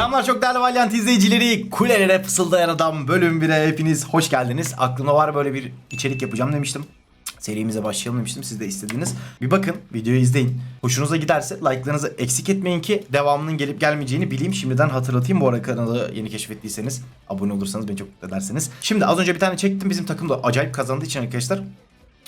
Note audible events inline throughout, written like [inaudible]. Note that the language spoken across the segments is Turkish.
Selamlar çok değerli Valiant izleyicileri. Kulelere fısıldayan adam bölüm 1'e hepiniz hoş geldiniz. Aklımda var böyle bir içerik yapacağım demiştim. Serimize başlayalım demiştim. Siz de istediniz. Bir bakın videoyu izleyin. Hoşunuza giderse like'larınızı eksik etmeyin ki devamının gelip gelmeyeceğini bileyim. Şimdiden hatırlatayım. Bu arada kanalı yeni keşfettiyseniz abone olursanız beni çok mutlu edersiniz. Şimdi az önce bir tane çektim. Bizim takım da acayip kazandığı için arkadaşlar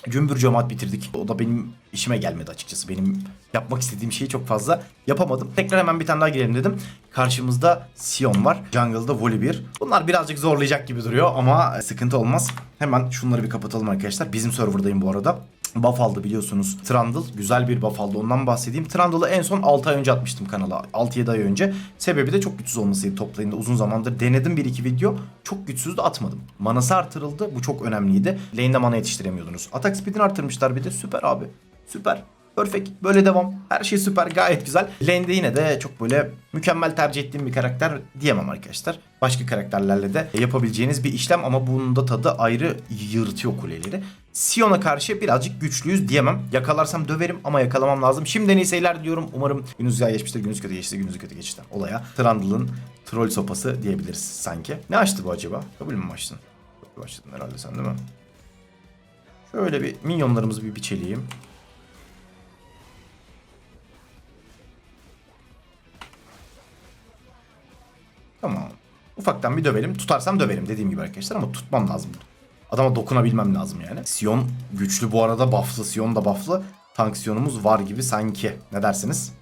cümbür cemaat bitirdik. O da benim işime gelmedi açıkçası. Benim yapmak istediğim şeyi çok fazla yapamadım. Tekrar hemen bir tane daha girelim dedim. Karşımızda Sion var. Jungle'da Volibear. Bunlar birazcık zorlayacak gibi duruyor ama sıkıntı olmaz. Hemen şunları bir kapatalım arkadaşlar. Bizim serverdayım bu arada. Buff aldı biliyorsunuz. Trundle güzel bir buff aldı ondan bahsedeyim. Trundle'ı en son 6 ay önce atmıştım kanala. 6-7 ay önce. Sebebi de çok güçsüz olmasıydı toplayında uzun zamandır. Denedim bir iki video. Çok güçsüz de atmadım. Manası artırıldı. Bu çok önemliydi. Lane'de mana yetiştiremiyordunuz. Atak speed'ini artırmışlar bir de. Süper abi. Süper. Perfect. Böyle devam. Her şey süper. Gayet güzel. Lane'de yine de çok böyle mükemmel tercih ettiğim bir karakter diyemem arkadaşlar. Başka karakterlerle de yapabileceğiniz bir işlem ama bunun da tadı ayrı yırtıyor kuleleri. Sion'a karşı birazcık güçlüyüz diyemem. Yakalarsam döverim ama yakalamam lazım. Şimdiden iyi seyirler diyorum. Umarım gününüz güzel geçmiştir. Gününüz kötü geçti. Gününüz kötü geçti. Olaya Trundle'ın troll sopası diyebiliriz sanki. Ne açtı bu acaba? Kabul mü açtın? Kabul açtın herhalde sen değil mi? Şöyle bir minyonlarımızı bir biçeleyeyim. Tamam. Ufaktan bir dövelim. Tutarsam döverim dediğim gibi arkadaşlar ama tutmam lazım. Adama dokunabilmem lazım yani. Sion güçlü bu arada bufflı. Sion da bufflı. Tank Sion'umuz var gibi sanki. Ne dersiniz?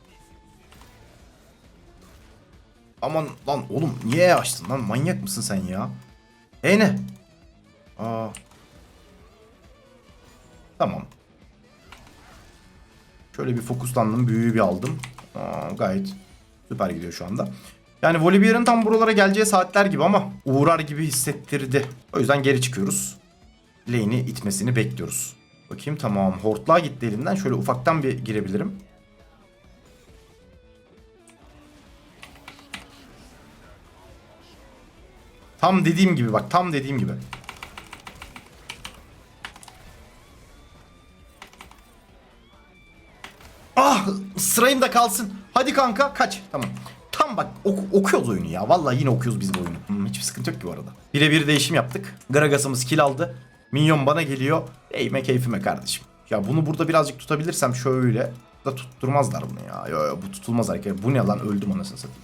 Aman lan oğlum niye açtın lan? Manyak mısın sen ya? E ne? Aa. Tamam. Şöyle bir fokuslandım. Büyüğü bir aldım. Aa, gayet süper gidiyor şu anda. Yani Volibear'ın tam buralara geleceği saatler gibi ama uğrar gibi hissettirdi. O yüzden geri çıkıyoruz. Lane'i itmesini bekliyoruz. Bakayım tamam. Hortlağa gitti elimden. Şöyle ufaktan bir girebilirim. Tam dediğim gibi bak tam dediğim gibi. Ah sırayım da kalsın. Hadi kanka kaç. Tamam. Tam bak ok- okuyoruz oyunu ya. Vallahi yine okuyoruz biz bu oyunu. Hmm, hiçbir sıkıntı yok ki bu arada. Birebir değişim yaptık. Gragas'ımız kill aldı. Minyon bana geliyor. Eğme keyfime kardeşim. Ya bunu burada birazcık tutabilirsem şöyle. Da tutturmazlar bunu ya. Yo, yo, bu tutulmaz hareket. Bu ne lan öldüm anasını satayım.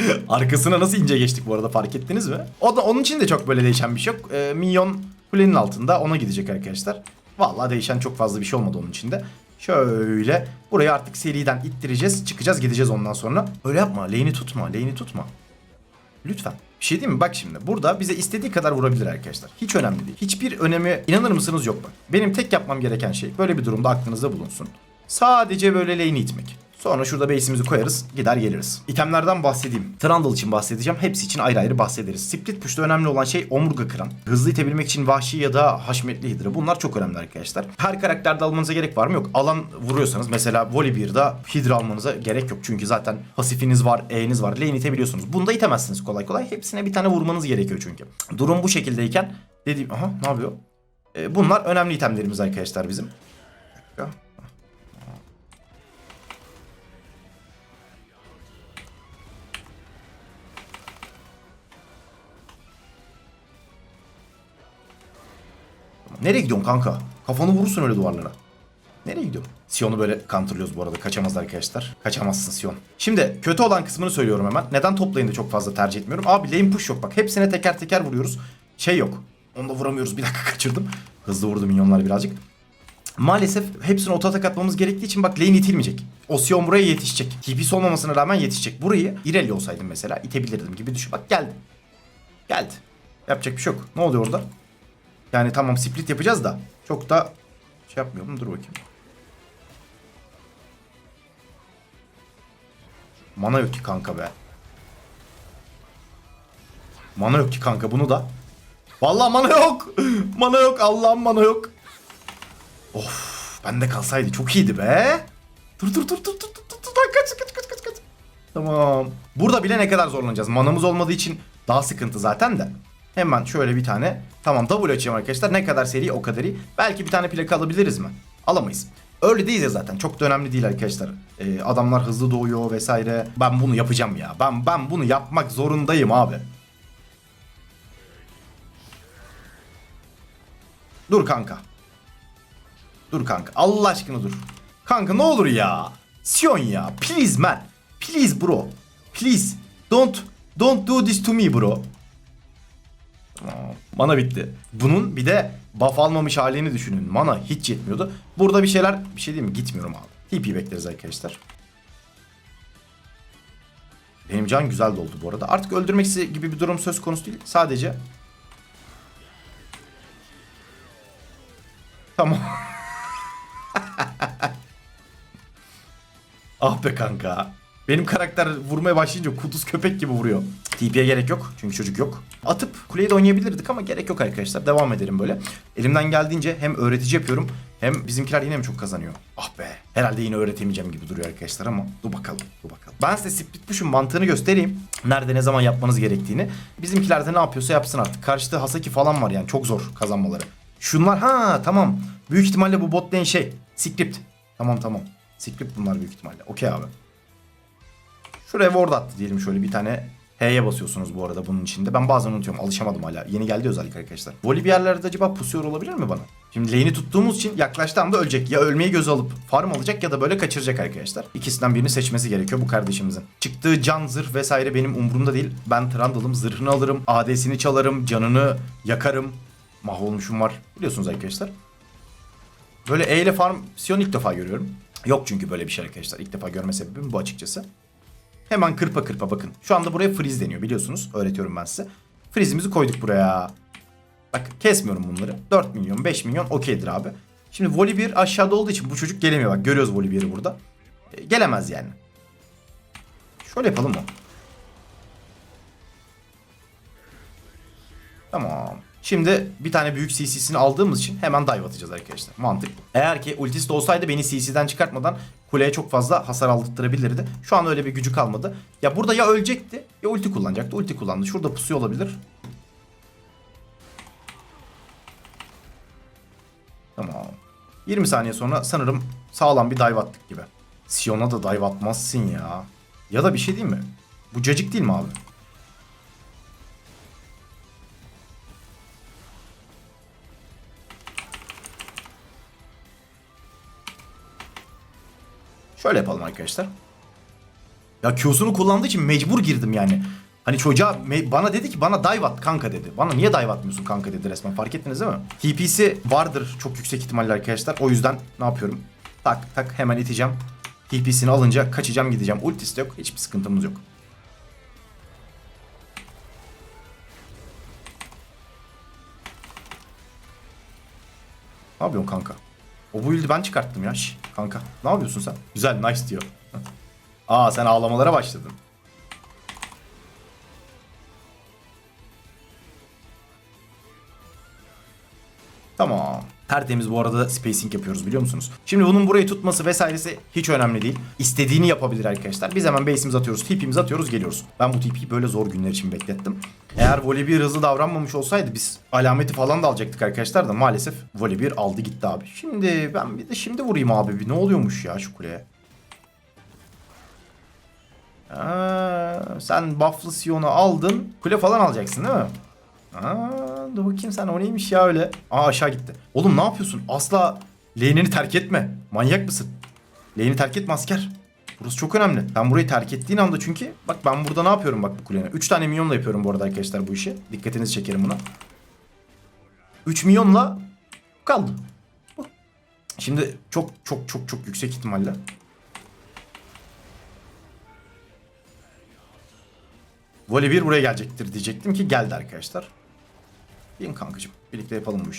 [laughs] Arkasına nasıl ince geçtik bu arada fark ettiniz mi? O da onun için de çok böyle değişen bir şey yok. Ee, minyon kulenin altında ona gidecek arkadaşlar. Vallahi değişen çok fazla bir şey olmadı onun içinde. Şöyle burayı artık seriden ittireceğiz. Çıkacağız gideceğiz ondan sonra. Öyle yapma. Lane'i tutma. Lane'i tutma. Lütfen. Bir şey diyeyim mi? Bak şimdi. Burada bize istediği kadar vurabilir arkadaşlar. Hiç önemli değil. Hiçbir önemi inanır mısınız yok bak. Benim tek yapmam gereken şey böyle bir durumda aklınızda bulunsun. Sadece böyle lane'i itmek. Sonra şurada base'imizi koyarız, gider geliriz. İtemlerden bahsedeyim. Trundle için bahsedeceğim. Hepsi için ayrı ayrı bahsederiz. Split push'ta önemli olan şey omurga kıran. Hızlı itebilmek için vahşi ya da haşmetli hidra. Bunlar çok önemli arkadaşlar. Her karakterde almanıza gerek var mı? Yok. Alan vuruyorsanız mesela Volibear'da hidra almanıza gerek yok. Çünkü zaten pasifiniz var, E'niz var. Lane itebiliyorsunuz. Bunda itemezsiniz kolay kolay. Hepsine bir tane vurmanız gerekiyor çünkü. Durum bu şekildeyken dediğim... Aha ne yapıyor? Ee, bunlar önemli itemlerimiz arkadaşlar bizim. Bir dakika. Nereye gidiyorsun kanka? Kafanı vurursun öyle duvarlara. Nereye gidiyorsun? Sion'u böyle counterlıyoruz bu arada. Kaçamaz arkadaşlar. Kaçamazsın Sion. Şimdi kötü olan kısmını söylüyorum hemen. Neden toplayın da çok fazla tercih etmiyorum. Abi lane push yok bak. Hepsine teker teker vuruyoruz. Şey yok. Onu da vuramıyoruz. Bir dakika [laughs] kaçırdım. Hızlı vurdu minyonlar birazcık. Maalesef hepsine oto atak atmamız gerektiği için bak lane itilmeyecek. O Sion buraya yetişecek. TP'si olmamasına rağmen yetişecek. Burayı Irelia olsaydım mesela itebilirdim gibi düşün. Bak geldi. Geldi. Yapacak bir şey yok. Ne oluyor orada? Yani tamam split yapacağız da çok da şey yapmayalım. Dur bakayım. Mana yok ki kanka be. Mana yok ki kanka bunu da. Vallahi mana yok. [laughs] mana yok. Allah'ım mana yok. Of bende kalsaydı çok iyiydi be. Dur dur dur dur dur dur dur kaç kaç kaç kaç kaç. Tamam. Burada bile ne kadar zorlanacağız. Manamız olmadığı için daha sıkıntı zaten de. Hemen şöyle bir tane. Tamam double açayım arkadaşlar. Ne kadar seri o kadar iyi. Belki bir tane plaka alabiliriz mi? Alamayız. Öyle değil ya zaten. Çok da önemli değil arkadaşlar. Ee, adamlar hızlı doğuyor vesaire. Ben bunu yapacağım ya. Ben ben bunu yapmak zorundayım abi. Dur kanka. Dur kanka. Allah aşkına dur. Kanka ne olur ya. Sion ya. Please man. Please bro. Please. Don't don't do this to me bro. Mana bitti. Bunun bir de buff almamış halini düşünün. Mana hiç yetmiyordu. Burada bir şeyler bir şey değil mi? Gitmiyorum abi. TP bekleriz arkadaşlar. Benim can güzel doldu bu arada. Artık öldürmek gibi bir durum söz konusu değil. Sadece Tamam. [laughs] ah be kanka. Benim karakter vurmaya başlayınca kuduz köpek gibi vuruyor. TP'ye gerek yok çünkü çocuk yok. Atıp kuleyi de oynayabilirdik ama gerek yok arkadaşlar. Devam edelim böyle. Elimden geldiğince hem öğretici yapıyorum hem bizimkiler yine mi çok kazanıyor? Ah be. Herhalde yine öğretemeyeceğim gibi duruyor arkadaşlar ama dur bakalım. Dur bakalım. Ben size split mantığını göstereyim. Nerede ne zaman yapmanız gerektiğini. Bizimkiler de ne yapıyorsa yapsın artık. Karşıda Hasaki falan var yani çok zor kazanmaları. Şunlar ha tamam. Büyük ihtimalle bu bot lane şey. Script. Tamam tamam. Script bunlar büyük ihtimalle. Okey abi. Şuraya ward attı diyelim şöyle bir tane. H'ye basıyorsunuz bu arada bunun içinde. Ben bazen unutuyorum. Alışamadım hala. Yeni geldi özellik arkadaşlar. Voli yerlerde acaba pusuyor olabilir mi bana? Şimdi lane'i tuttuğumuz için yaklaştığı anda ölecek. Ya ölmeyi göze alıp farm alacak ya da böyle kaçıracak arkadaşlar. İkisinden birini seçmesi gerekiyor bu kardeşimizin. Çıktığı can, zırh vesaire benim umurumda değil. Ben Trundle'ım. Zırhını alırım. AD'sini çalarım. Canını yakarım. Mahvolmuşum var. Biliyorsunuz arkadaşlar. Böyle E ile farm Sion ilk defa görüyorum. Yok çünkü böyle bir şey arkadaşlar. İlk defa görme sebebim bu açıkçası. Hemen kırpa kırpa bakın. Şu anda buraya freeze deniyor biliyorsunuz. Öğretiyorum ben size. Freeze'imizi koyduk buraya. Bak kesmiyorum bunları. 4 milyon 5 milyon okeydir abi. Şimdi volley 1 aşağıda olduğu için bu çocuk gelemiyor. Bak görüyoruz 1'i burada. E, gelemez yani. Şöyle yapalım mı? Tamam. Şimdi bir tane büyük CC'sini aldığımız için hemen dive atacağız arkadaşlar. Mantık. Eğer ki ultisi de olsaydı beni CC'den çıkartmadan kuleye çok fazla hasar aldırtırabilirdi. Şu an öyle bir gücü kalmadı. Ya burada ya ölecekti ya ulti kullanacaktı. Ulti kullandı. Şurada pusuyor olabilir. Tamam. 20 saniye sonra sanırım sağlam bir dive attık gibi. Sion'a da dive atmazsın ya. Ya da bir şey değil mi? Bu cacık değil mi abi? Şöyle yapalım arkadaşlar. Ya Q'sunu kullandığı için mecbur girdim yani. Hani çocuğa bana dedi ki bana dive at kanka dedi. Bana niye dive atmıyorsun kanka dedi resmen fark ettiniz değil mi? TP'si vardır çok yüksek ihtimalle arkadaşlar. O yüzden ne yapıyorum? Tak tak hemen iteceğim. TP'sini alınca kaçacağım gideceğim. Ultisi de yok. Hiçbir sıkıntımız yok. Ne yapıyorsun kanka? O build'i ben çıkarttım ya. Şş, kanka ne yapıyorsun sen? Güzel nice diyor. Aa sen ağlamalara başladın. Tamam. Tertemiz bu arada spacing yapıyoruz biliyor musunuz? Şimdi bunun burayı tutması vesairesi hiç önemli değil. İstediğini yapabilir arkadaşlar. Biz hemen base'imizi atıyoruz, TP'mizi atıyoruz, geliyoruz. Ben bu TP'yi böyle zor günler için beklettim. Eğer voley hızlı davranmamış olsaydı biz alameti falan da alacaktık arkadaşlar da maalesef voley aldı gitti abi. Şimdi ben bir de şimdi vurayım abi bir ne oluyormuş ya şu kuleye. Aa, sen bufflı Sion'u aldın. Kule falan alacaksın değil mi? Aa, dur bakayım sen o neymiş ya öyle. Aa aşağı gitti. Oğlum ne yapıyorsun? Asla lane'ini terk etme. Manyak mısın? Lane'i terk etme asker. Burası çok önemli. Sen burayı terk ettiğin anda çünkü bak ben burada ne yapıyorum bak bu kulene. 3 tane milyonla yapıyorum bu arada arkadaşlar bu işi. Dikkatinizi çekerim buna. 3 milyonla kaldı. Şimdi çok çok çok çok yüksek ihtimalle Voley 1 buraya gelecektir diyecektim ki geldi arkadaşlar. Gelin kankacım. Birlikte yapalım.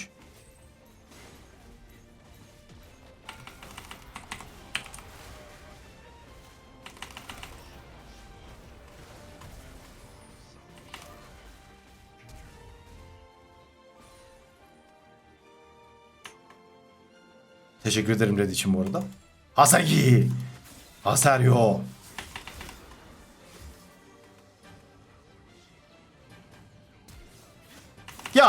Teşekkür ederim Red için bu arada. Hasagi! Hasaryo!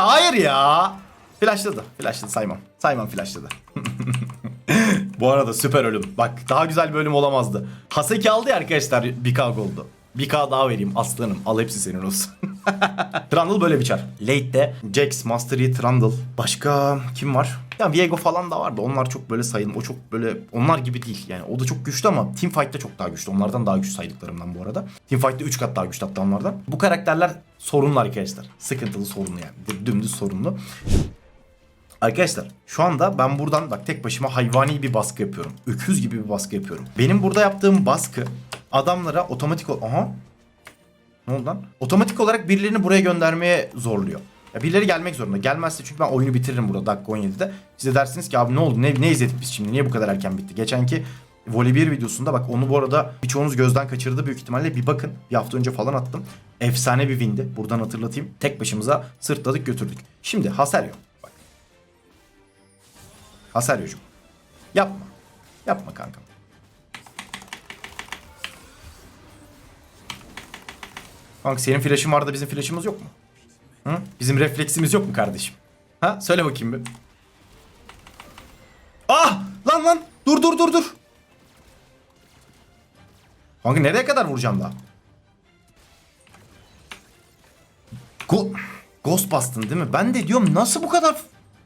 Hayır ya. Flashladı. Flashladı saymam. Saymam flashladı. [laughs] Bu arada süper ölüm. Bak daha güzel bir ölüm olamazdı. Haseki aldı ya arkadaşlar 1K goldu. 1K daha vereyim aslanım. Al hepsi senin olsun. [laughs] [laughs] Trundle böyle bir çar. Late'de Jax, Master Yi, Trundle. Başka kim var? Ya Viego falan da vardı. Onlar çok böyle sayılım. O çok böyle onlar gibi değil. Yani o da çok güçlü ama Teamfight'ta çok daha güçlü. Onlardan daha güçlü saydıklarımdan bu arada. Teamfight'ta 3 kat daha güçlü hatta onlardan. Bu karakterler sorunlu arkadaşlar. Sıkıntılı sorunlu yani. Dümdüz sorunlu. Arkadaşlar şu anda ben buradan bak tek başıma hayvani bir baskı yapıyorum. Öküz gibi bir baskı yapıyorum. Benim burada yaptığım baskı adamlara otomatik ol... Aha. Ne oldu lan? Otomatik olarak birilerini buraya göndermeye zorluyor. Ya birileri gelmek zorunda. Gelmezse çünkü ben oyunu bitiririm burada dakika 17'de. Siz de dersiniz ki abi ne oldu? Ne, ne izledik biz şimdi? Niye bu kadar erken bitti? Geçenki Voley 1 videosunda bak onu bu arada birçoğunuz gözden kaçırdı büyük ihtimalle. Bir bakın. Bir hafta önce falan attım. Efsane bir windi. Buradan hatırlatayım. Tek başımıza sırtladık götürdük. Şimdi hasar yok. Bak. Hasar yok. Yapma. Yapma kankam. Kanka senin flash'ın var da bizim flash'ımız yok mu? Hı? Bizim refleksimiz yok mu kardeşim? Ha? Söyle bakayım bir. Ah! Lan lan! Dur dur dur dur. Kanka nereye kadar vuracağım daha? Go Ghost bastın değil mi? Ben de diyorum nasıl bu kadar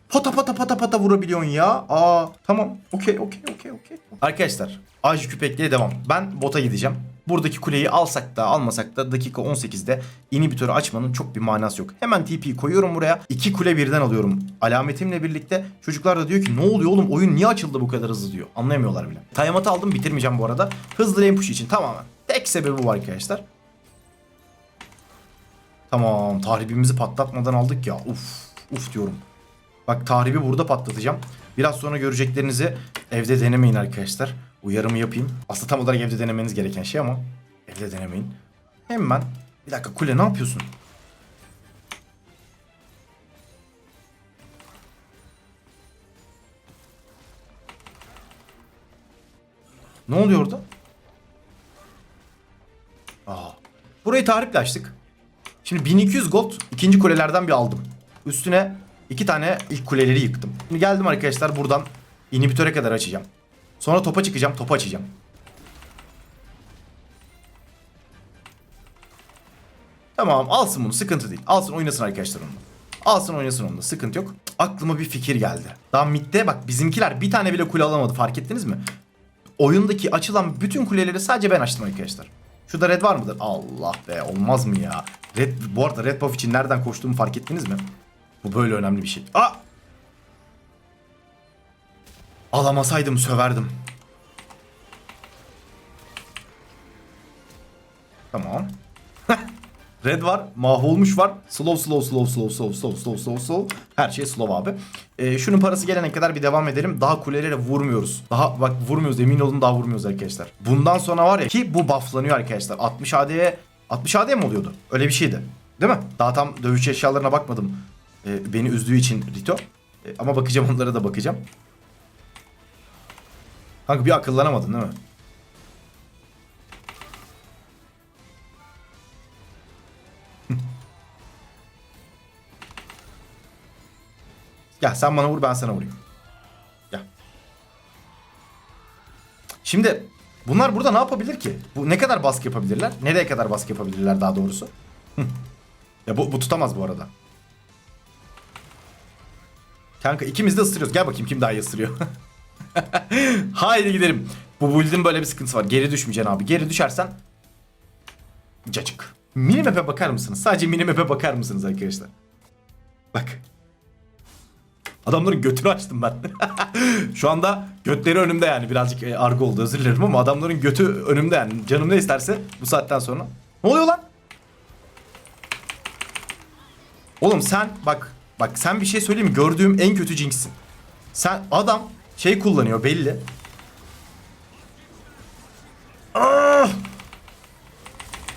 pata pata pata pata vurabiliyorsun ya? Aa tamam. Okey okey okey okey. Arkadaşlar Aj küpekliğe devam. Ben bota gideceğim. Buradaki kuleyi alsak da almasak da dakika 18'de inhibitörü açmanın çok bir manası yok. Hemen TP koyuyorum buraya. İki kule birden alıyorum. Alametimle birlikte çocuklar da diyor ki ne oluyor oğlum oyun niye açıldı bu kadar hızlı diyor. Anlayamıyorlar bile. Timeout aldım bitirmeyeceğim bu arada. Hızlı lane push için tamamen. Tek sebebi bu arkadaşlar. Tamam tahribimizi patlatmadan aldık ya. Uf uf diyorum. Bak tahribi burada patlatacağım. Biraz sonra göreceklerinizi evde denemeyin arkadaşlar. Uyarımı yapayım. Aslında tam olarak evde denemeniz gereken şey ama evde denemeyin. Hemen bir dakika kule ne yapıyorsun? Ne oluyor orada? Aa. Burayı tahriple açtık. Şimdi 1200 gold ikinci kulelerden bir aldım. Üstüne iki tane ilk kuleleri yıktım. Şimdi geldim arkadaşlar buradan inhibitöre kadar açacağım. Sonra topa çıkacağım, topu açacağım. Tamam alsın bunu sıkıntı değil. Alsın oynasın arkadaşlar onu. Alsın oynasın onu sıkıntı yok. Aklıma bir fikir geldi. Daha midde bak bizimkiler bir tane bile kule alamadı fark ettiniz mi? Oyundaki açılan bütün kuleleri sadece ben açtım arkadaşlar. Şurada red var mıdır? Allah be olmaz mı ya? Red, bu arada red buff için nereden koştuğumu fark ettiniz mi? Bu böyle önemli bir şey. Aa! Alamasaydım söverdim. Tamam. Red var, mahvolmuş var. Slow slow slow slow slow slow slow slow slow. Her şey slow abi. Ee, şunun parası gelene kadar bir devam edelim. Daha kulelere vurmuyoruz. Daha bak vurmuyoruz emin olun daha vurmuyoruz arkadaşlar. Bundan sonra var ya ki bu bufflanıyor arkadaşlar. 60 AD'ye 60 AD mi oluyordu? Öyle bir şeydi. Değil mi? Daha tam dövüş eşyalarına bakmadım. Ee, beni üzdüğü için Rito. Ee, ama bakacağım onlara da bakacağım. Kanka bir akıllanamadın değil mi? [laughs] Gel sen bana vur ben sana vurayım. Gel. Şimdi bunlar burada ne yapabilir ki? Bu ne kadar baskı yapabilirler? Nereye kadar baskı yapabilirler daha doğrusu? ya bu, bu tutamaz bu arada. Kanka ikimiz de ısırıyoruz. Gel bakayım kim daha iyi ısırıyor. [laughs] [laughs] Haydi gidelim. Bu build'in böyle bir sıkıntısı var. Geri düşmeyeceksin abi. Geri düşersen cacık. Minimap'e bakar mısınız? Sadece minimap'e bakar mısınız arkadaşlar? Bak. Adamların götünü açtım ben. [laughs] Şu anda götleri önümde yani birazcık e, argo oldu özür dilerim ama adamların götü önümde yani. Canım ne isterse bu saatten sonra. Ne oluyor lan? Oğlum sen bak bak sen bir şey söyleyeyim mi? Gördüğüm en kötü Jinx'sin. Sen adam şey kullanıyor belli. Ah!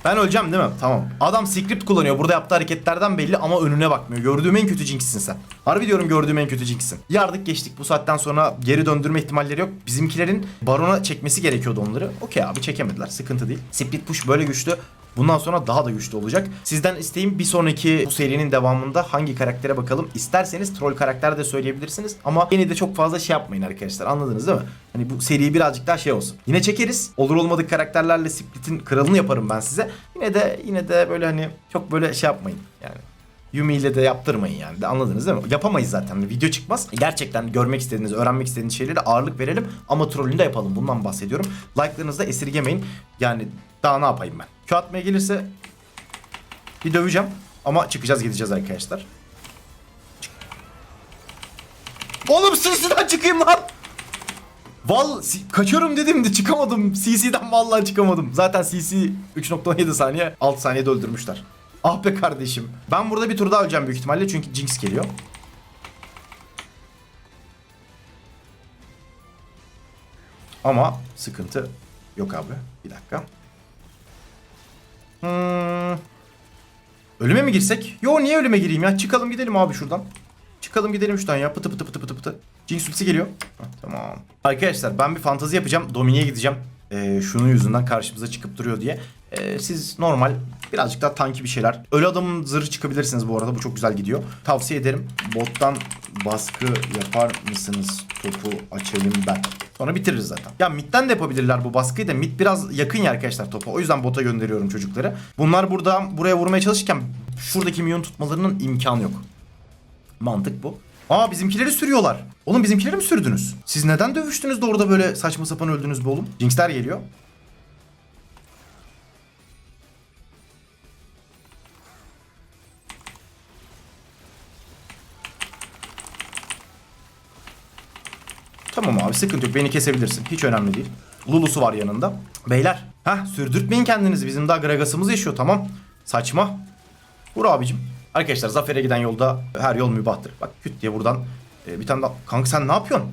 Ben öleceğim değil mi? Tamam. Adam script kullanıyor. Burada yaptığı hareketlerden belli ama önüne bakmıyor. Gördüğüm en kötü Jinx'sin sen. Harbi diyorum gördüğüm en kötü Jinx'sin. Yardık geçtik. Bu saatten sonra geri döndürme ihtimalleri yok. Bizimkilerin barona çekmesi gerekiyordu onları. Okey abi çekemediler. Sıkıntı değil. Split push böyle güçlü. Bundan sonra daha da güçlü olacak. Sizden isteğim bir sonraki bu serinin devamında hangi karaktere bakalım. İsterseniz troll karakter de söyleyebilirsiniz. Ama yine de çok fazla şey yapmayın arkadaşlar. Anladınız değil mi? Hani bu seri birazcık daha şey olsun. Yine çekeriz. Olur olmadık karakterlerle Split'in kralını yaparım ben size. Yine de yine de böyle hani çok böyle şey yapmayın. Yani Yumi ile de yaptırmayın yani. Anladınız değil mi? Yapamayız zaten. Video çıkmaz. Gerçekten görmek istediğiniz, öğrenmek istediğiniz şeylere ağırlık verelim. Ama trollünü de yapalım. Bundan bahsediyorum. Like'larınızı da esirgemeyin. Yani daha ne yapayım ben? Q atmaya gelirse bir döveceğim. Ama çıkacağız gideceğiz arkadaşlar. Oğlum CC'den çıkayım lan. Val kaçıyorum dedim de çıkamadım. CC'den vallahi çıkamadım. Zaten CC 3.17 saniye 6 saniyede öldürmüşler. Ah be kardeşim. Ben burada bir tur daha öleceğim büyük ihtimalle çünkü Jinx geliyor. Ama sıkıntı yok abi. Bir dakika. Hmm. Ölüme mi girsek? Yo niye ölüme gireyim ya? Çıkalım gidelim abi şuradan. Çıkalım gidelim şuradan ya. Pıtı pıtı pıtı pıtı pıtı. Jinx ultisi geliyor. Tamam. Arkadaşlar ben bir fantazi yapacağım. Domine'ye gideceğim. Ee, şunun yüzünden karşımıza çıkıp duruyor diye. Ee, siz normal birazcık daha tanki bir şeyler. Ölü adamın zırhı çıkabilirsiniz bu arada. Bu çok güzel gidiyor. Tavsiye ederim. Bottan baskı yapar mısınız? Topu açayım ben. Sonra bitiririz zaten. Ya midden de yapabilirler bu baskıyı da mid biraz yakın ya arkadaşlar topa. O yüzden bota gönderiyorum çocukları. Bunlar burada buraya vurmaya çalışırken şuradaki minyon tutmalarının imkanı yok. Mantık bu. Aa bizimkileri sürüyorlar. Oğlum bizimkileri mi sürdünüz? Siz neden dövüştünüz de orada böyle saçma sapan öldünüz be oğlum? Jinx'ler geliyor. Tamam abi sıkıntı yok. Beni kesebilirsin. Hiç önemli değil. Lulu'su var yanında. Beyler. Heh sürdürtmeyin kendinizi. Bizim daha Gragas'ımız yaşıyor tamam. Saçma. Vur abicim. Arkadaşlar zafere giden yolda her yol mübahtır. Bak küt diye buradan e, bir tane daha. Kanka sen ne yapıyorsun?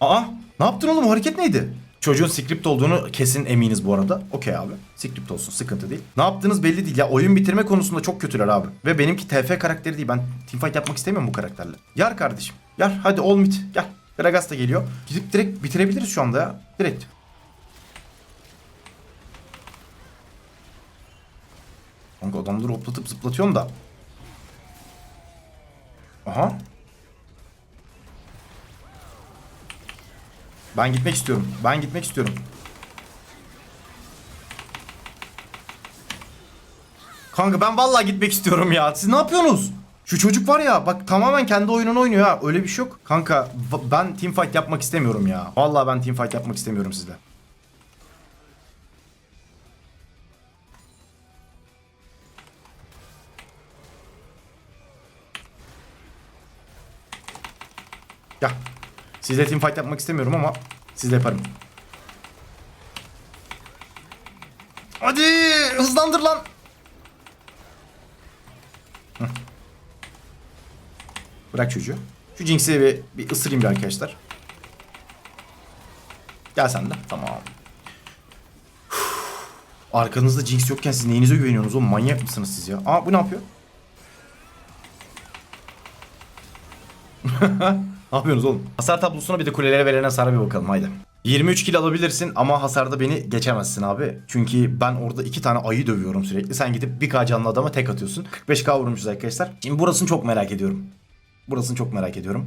Aa ne yaptın oğlum? Hareket neydi? Çocuğun script olduğunu kesin eminiz bu arada. Okey abi. Script olsun sıkıntı değil. Ne yaptığınız belli değil. Ya oyun bitirme konusunda çok kötüler abi. Ve benimki TF karakteri değil. Ben teamfight yapmak istemiyorum bu karakterle. Yar kardeşim. Yar hadi ol mit. Gel. Gragas da geliyor. Gidip direkt bitirebiliriz şu anda ya. Direkt. Kanka adamları hoplatıp zıplatıyorum da. Aha. Ben gitmek istiyorum. Ben gitmek istiyorum. Kanka ben vallahi gitmek istiyorum ya. Siz ne yapıyorsunuz? Şu çocuk var ya bak tamamen kendi oyununu oynuyor ha. Öyle bir şey yok. Kanka ben teamfight yapmak istemiyorum ya. Vallahi ben teamfight yapmak istemiyorum sizle. Ya. Sizle teamfight yapmak istemiyorum ama sizle yaparım. Hadi hızlandır lan. Bırak çocuğu. Şu Jinx'i bir, bir ısırayım bir arkadaşlar. Gel sen de. Tamam. Arkanızda Jinx yokken siz neyinize güveniyorsunuz oğlum? Manyak mısınız siz ya? Aa bu ne yapıyor? [laughs] ne yapıyorsunuz oğlum? Hasar tablosuna bir de kulelere verilen hasara bir bakalım haydi. 23 kill alabilirsin ama hasarda beni geçemezsin abi. Çünkü ben orada iki tane ayı dövüyorum sürekli. Sen gidip bir k canlı adama tek atıyorsun. 45k vurmuşuz arkadaşlar. Şimdi burasını çok merak ediyorum. Burasını çok merak ediyorum.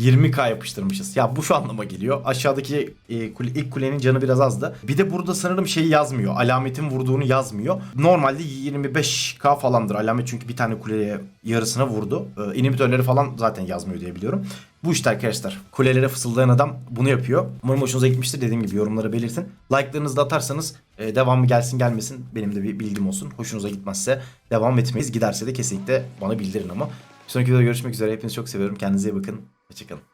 20k yapıştırmışız. Ya bu şu anlama geliyor. Aşağıdaki e, kule, ilk kulenin canı biraz azdı. Bir de burada sanırım şey yazmıyor. Alametin vurduğunu yazmıyor. Normalde 25k falandır alamet çünkü bir tane kuleye yarısına vurdu. E, inhibitörleri falan zaten yazmıyor diye biliyorum. Bu işte arkadaşlar. Kulelere fısıldayan adam bunu yapıyor. Umarım hoşunuza gitmiştir. Dediğim gibi yorumlara belirtin. Like'larınızı da atarsanız e, devamı gelsin gelmesin benim de bir bilgim olsun. Hoşunuza gitmezse devam etmeyiz. Giderse de kesinlikle bana bildirin ama. Bir sonraki videoda görüşmek üzere. Hepinizi çok seviyorum. Kendinize iyi bakın. Hoşçakalın.